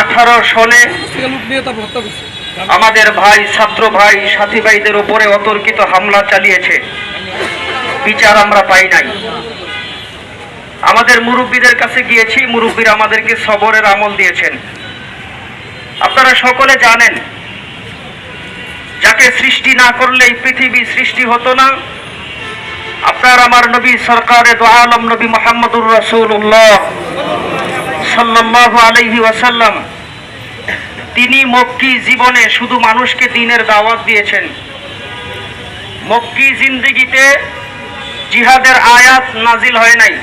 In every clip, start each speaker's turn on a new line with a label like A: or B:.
A: আঠারো সনে আমাদের ভাই, ছাত্র ভাই, সাথী ভাইদের উপরে অতর্কিত হামলা চালিয়েছে। বিচার আমরা পাই নাই। আমাদের মুরব্বীদের কাছে গিয়েছি, মুরব্বীরা আমাদেরকে সবরের আমল দিয়েছেন। আপনারা সকলে জানেন, যাকে সৃষ্টি না করলে এই পৃথিবী সৃষ্টি হতো না। আপনার আমার নবী সরকারে দোয়ালম নবী মোহাম্মদুর রসুল্লাহ সাল্লাল্লাহু আলাইহি ওয়াসাল্লাম, তিনি মক্কি জীবনে শুধু মানুষকে দিনের দাওয়াত দিয়েছেন। মক্কি জিন্দিগিতে জিহাদের আয়াত নাজিল হয় নাই।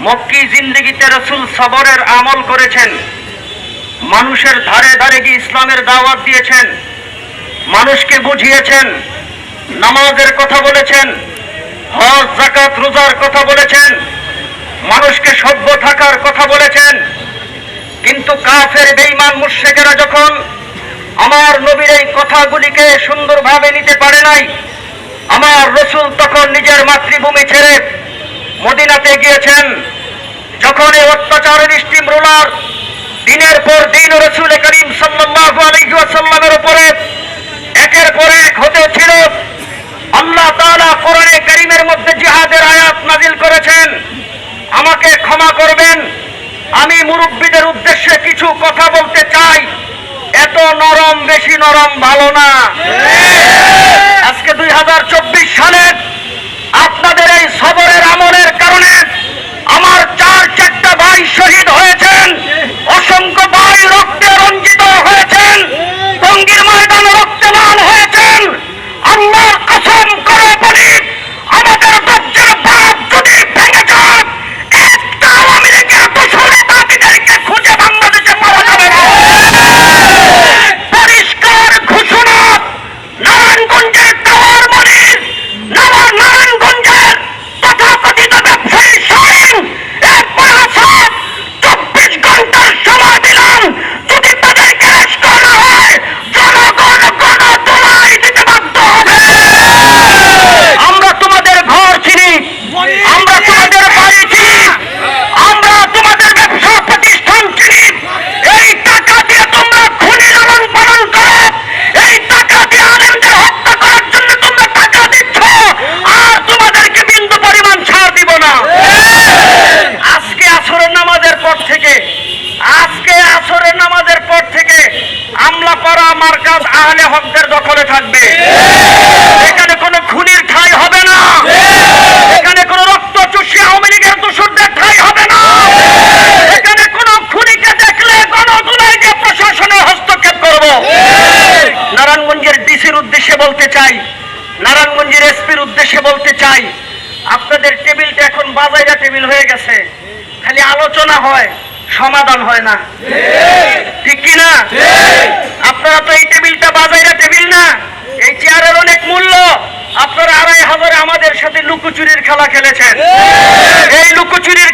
A: মক্কি জিন্দিগিতে রসুল সবরের আমল করেছেন। মানুষের ধারে ধারে গিয়ে ইসলামের দাওয়াত দিয়েছেন। মানুষকে বুঝিয়েছেন। নামাজের কথা বলেছেন। হজ জাকাত রোজার কথা বলেছেন। মানুষকে সভ্য থাকার কথা বলেছেন। কিন্তু কাফের বেইমান মুর্শেকেরা যখন আমার নবীর এই কথাগুলিকে সুন্দরভাবে নিতে পারে নাই, আমার রসুল তখন নিজের মাতৃভূমি ছেড়ে মদিনাতে গিয়েছেন। যখন এই অত্যাচারের স্টিম রোলার দিনের পর দিন রসুল করিম সাল্লাল্লাহু আলাইহি ওয়াসাল্লামের উপরে ভালো না। বাজাইরা টেবিল হয়ে গেছে। খালি আলোচনা হয়, সমাধান হয় না। ঠিক কিনা? আপনারা তো এই টেবিলটা বাজাইরা টেবিল না। এই চেয়ারের অনেক মূল্য। আপনারা আড়াই হাজারে আমাদের সাথে লুকোচুরির খেলা খেলেছেন। এই লুকোচুরির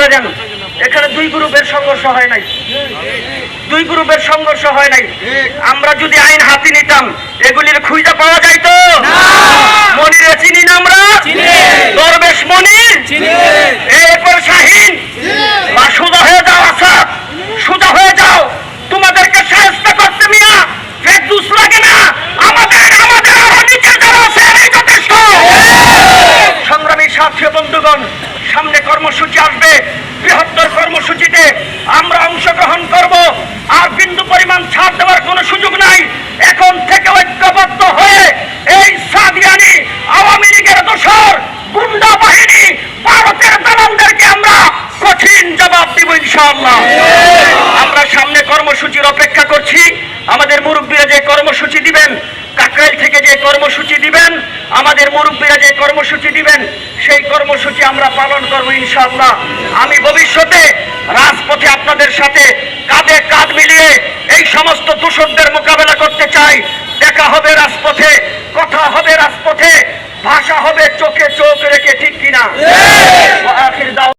A: আপনারা জানেন এখানে দুই গ্রুপের সংঘর্ষ হয় নাই। দুই গ্রুপের সংঘর্ষ হয় নাই। আমরা যদি আইন হাতে নিতাম এগুলির খুঁজে পাওয়া যাইতো? মনিরে চিনি না কঠিন জবাব দিব ইনশাআল্লাহ। আমরা সামনে কর্মসূচির অপেক্ষা করছি। আমাদের মুরব্বীরা যে কর্মসূচি দিবেন, কাকরাইল থেকে যে কর্মসূচি দিবেন, আমাদের মুরব্বীরা যে কর্মসূচি দিবেন, সেই কর্মসূচি আমরা পালন করব ইনশাআল্লাহ। আমি ভবিষ্যতে রাজপথে আপনাদের সাথে কাঁধে কাঁধ মিলিয়ে এই সমস্ত দূষণদের মোকাবেলা করতে চাই। দেখা হবে রাজপথে, কথা হবে রাজপথে, ভাষা হবে